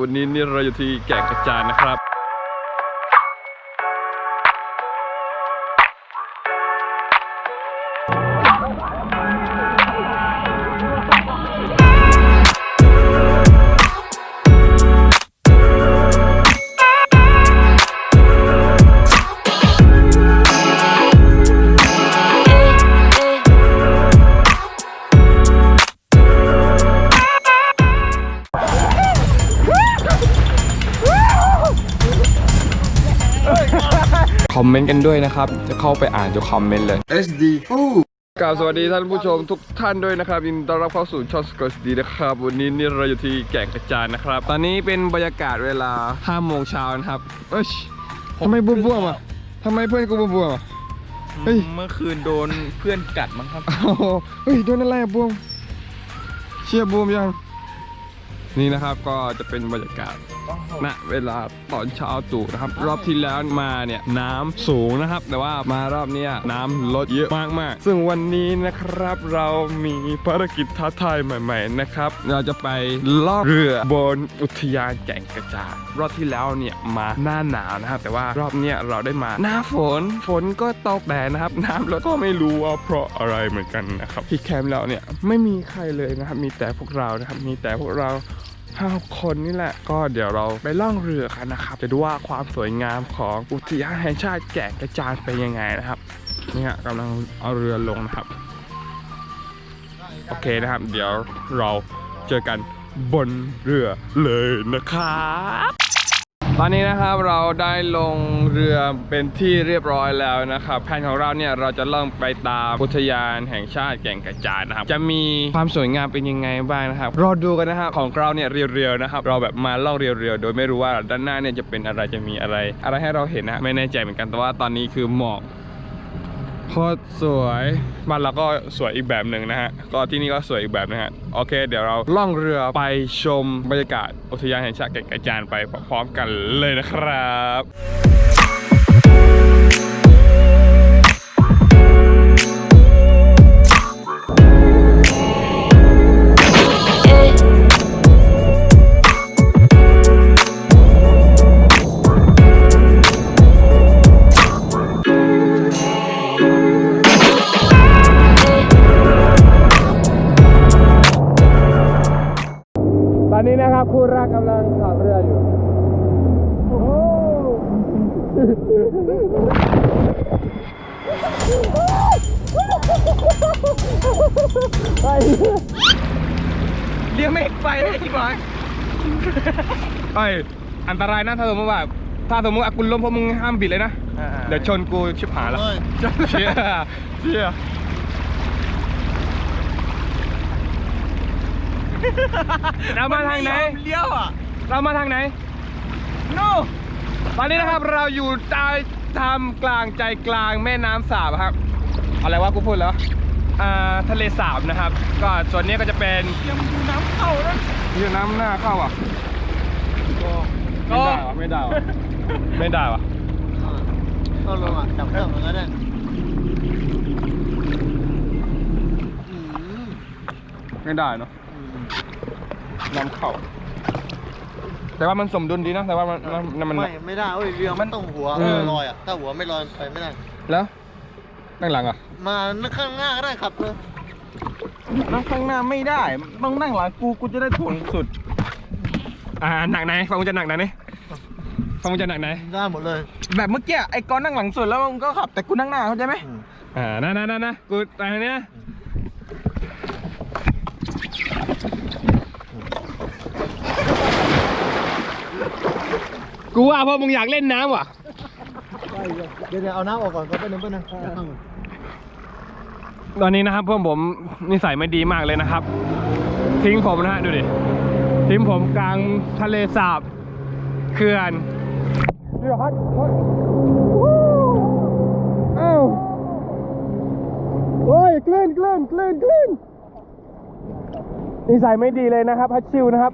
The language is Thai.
วันนี้นี่เราอยู่ที่แก่งกระจานนะครับ อมเมนต์กันด้วยนะครับ จะเข้าไปอ่านทุกคอมเมนต์เลย SD กล่าวสวัสดีท่านผู้ชมทุกท่านด้วยนะครับยินดีต้อนรับเข้าสู่ช่องสกอตดีนะครับ วันนี้นี่เราอยู่ที่แก่งกระจานนะครับ ตอนนี้เป็นบรรยากาศเวลา5โมงเช้านะครับเอ้ยทำไมบวมๆอะทำไมเพื่อนกูบวมๆอะเฮ้ยเมื่อคืนโดนเพื่อนกัดมั้งครับโอ้โหเฮ้ยโดนอะไรอะบวมเชียร์บวมยังนี่นะครับก็จะเป็นบรรยากาศณเวลาตอนเช้าตรู่นะครับ รอบที่แล้วมาเนี่ยน้ำสูงนะครับ แต่ว่ามารอบเนี้ยน้ำลดเยอะมากๆ ซึ่งวันนี้นะครับเรามีภารกิจท้าทายใหม่ ๆนะครับ เราจะไปล่องเรือบนอุทยานแก่งกระจานรอบที่แล้วเนี่ยมาหน้าหนาวนะครับ แต่ว่ารอบเนี้ยเราได้มาหน้าฝนฝนก็ตกแต่นะครับ น้ำลดก็ไม่รู้ว่าเพราะอะไรเหมือนกันนะครับที่แคมป์เราเนี่ยไม่มีใครเลยนะครับ มีแต่พวกเรานะครับมีแต่พวกเรา ห้าคนนี่แหละ ก็เดี๋ยวเราไปล่องเรือกันนะครับ จะดูว่าความสวยงามของอุทยานแห่งชาติแก่งกระจานเป็นยังไงนะครับนี่ฮะกำลังเอาเรือลงนะครับ โอเคนะครับ เดี๋ยวเราเจอกันบนเรือเลยนะครับ ตอนนี้นะครับเราได้ลงเรือเป็นที่เรียบร้อยแล้วนะครับแผนของเราเนี่ยเราจะเริ่มไปตามอุทยานแห่งชาติแก่งกระจานนะครับ จะมีความสวยงามเป็นยังไงบ้างนะครับรอดูกันนะครับของเราเนี่ยเรียวๆนะครับ เราแบบมาล่องเรียวๆโดยไม่รู้ว่าด้านหน้าเนี่ยจะเป็นอะไรจะมีอะไร อะไรให้เราเห็นนะไม่แน่ใจเหมือนกันแต่ว่าตอนนี้คือหมอก โคตรสวยบ้านเราก็สวยอีกแบบหนึ่งนะฮะ ก็ที่นี่ก็สวยอีกแบบนะฮะ โอเค เดี๋ยวเราล่องเรือไปชมบรรยากาศอุทยานแห่งชาติแก่งกระจานไปพร้อมๆกันเลยนะครับ อนนี้นะครับคู่รักกำลังขับเรืออยู่เรียกไม่ไปเลยที่บ้านไอยอันตรายนะถ้าสมมติว่าถ้าสมมติอากุลล้มพวกมึงห้ามบิดเลยนะ เดี๋ยวชนกูชิบหายแล้วเชี่ยเชี่ย เรามาทางไหน เลี้ยวอะ เรามาทางไหนโน่ตอนนี้นะครับเราอยู่ใต้ทำกลางใจกลางแม่น้ำสาบครับอะไรวะกูพูดแล้วอ่าทะเลสาบนะครับ ก็ส่วนนี้ก็จะเป็นยังดูน้ำเข้านะที่น้ำหน้าเข้าอะก็ไม่ได้วะไม่ได้วะไม่ได้วะก็ลงอะจับเครื่องเหมือนกันเนี่ยไม่ได้เนาะ น้ำเข้าแต่ว่ามันสมดุลดีนะ แต่ว่ามันมันมัน ไม่ไม่ได้เว้ยเรือมันต้องหัวเออ ลอยอะถ้าหัวไม่ลอยไปไม่ได้ แล้วนั่งหลังอะมาข้างหน้าก็ได้ครับเลยนั่งข้างหน้าไม่ได้ ต้องนั่งหลังกูกูจะได้ถ่วงสุด อ่าหนักไหนฟังมึงจะหนักไหนนี่ฟังมึงจะหนักไหน ได้หมดเลยแบบเมื่อกี้ไอ้กอนนั่งหลังสุดแล้วมึงก็ขับแต่กูนั่งหน้าเข้าใจไหมอืมอ่านั่นนั่นนะกูไปทางเนี้ย กูว่าเพราะมึงอยากเล่นน้ำว่ะ เดี๋ยวเดี๋ยวเอาน้ำออกก่อนก็ไปนึงไปนึงเดี๋ยวข้างตอนนี้นะครับเพื่อนผมนิสัยไม่ดีมากเลยนะครับ ทิ้งผมนะฮะดูดิทิ้งผมกลางทะเลสาบเขื่อนเดี๋ยวฮัทฮัทอ้าวโอ้ยกลื่นกลื่นกลื่นกลื่นนิสัยไม่ดีเลยนะครับฮัทชิวนะครับ